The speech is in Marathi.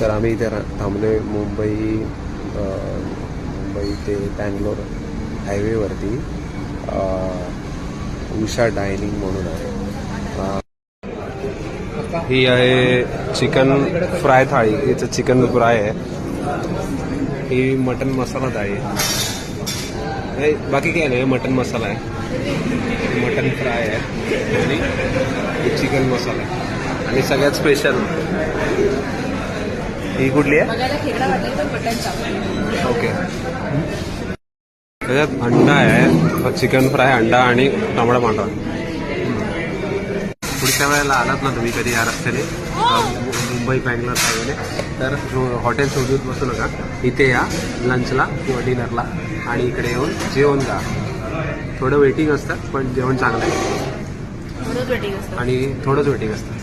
तर आम्ही इथे रा- आहे मुंबई मुंबई ते बँगलोर हायवेवरती. उषा डायनिंग म्हणून आहे. ही. आहे चिकन फ्राय थाळी. हिचं चिकन फ्राय आहे. ही मटन मसाला थाळी. आहे बाकी काही नाही मटन मसाला आहे. मटन फ्राय आहे. आणि चिकन मसाला आहे. आणि सगळ्यात स्पेशल ही कुठली आहे? ओके. त्याच्यात अंडा आहे चिकन फ्राय अंडा आणि तांबडा पांढरा. पुढच्या वेळेला आलात ना तुम्ही कधी या रस्त्याने? अं, मुंबई बँगलोर हायवेने. तर जो- हॉटेल शोधून बसू नका. इथे या लंचला किंवा डिनरला आणि इकडे येऊन जेवण का थोडं वेटिंग असतं पण जेवण चांगलं आहे. आणि थोडंच वेटिंग असतं.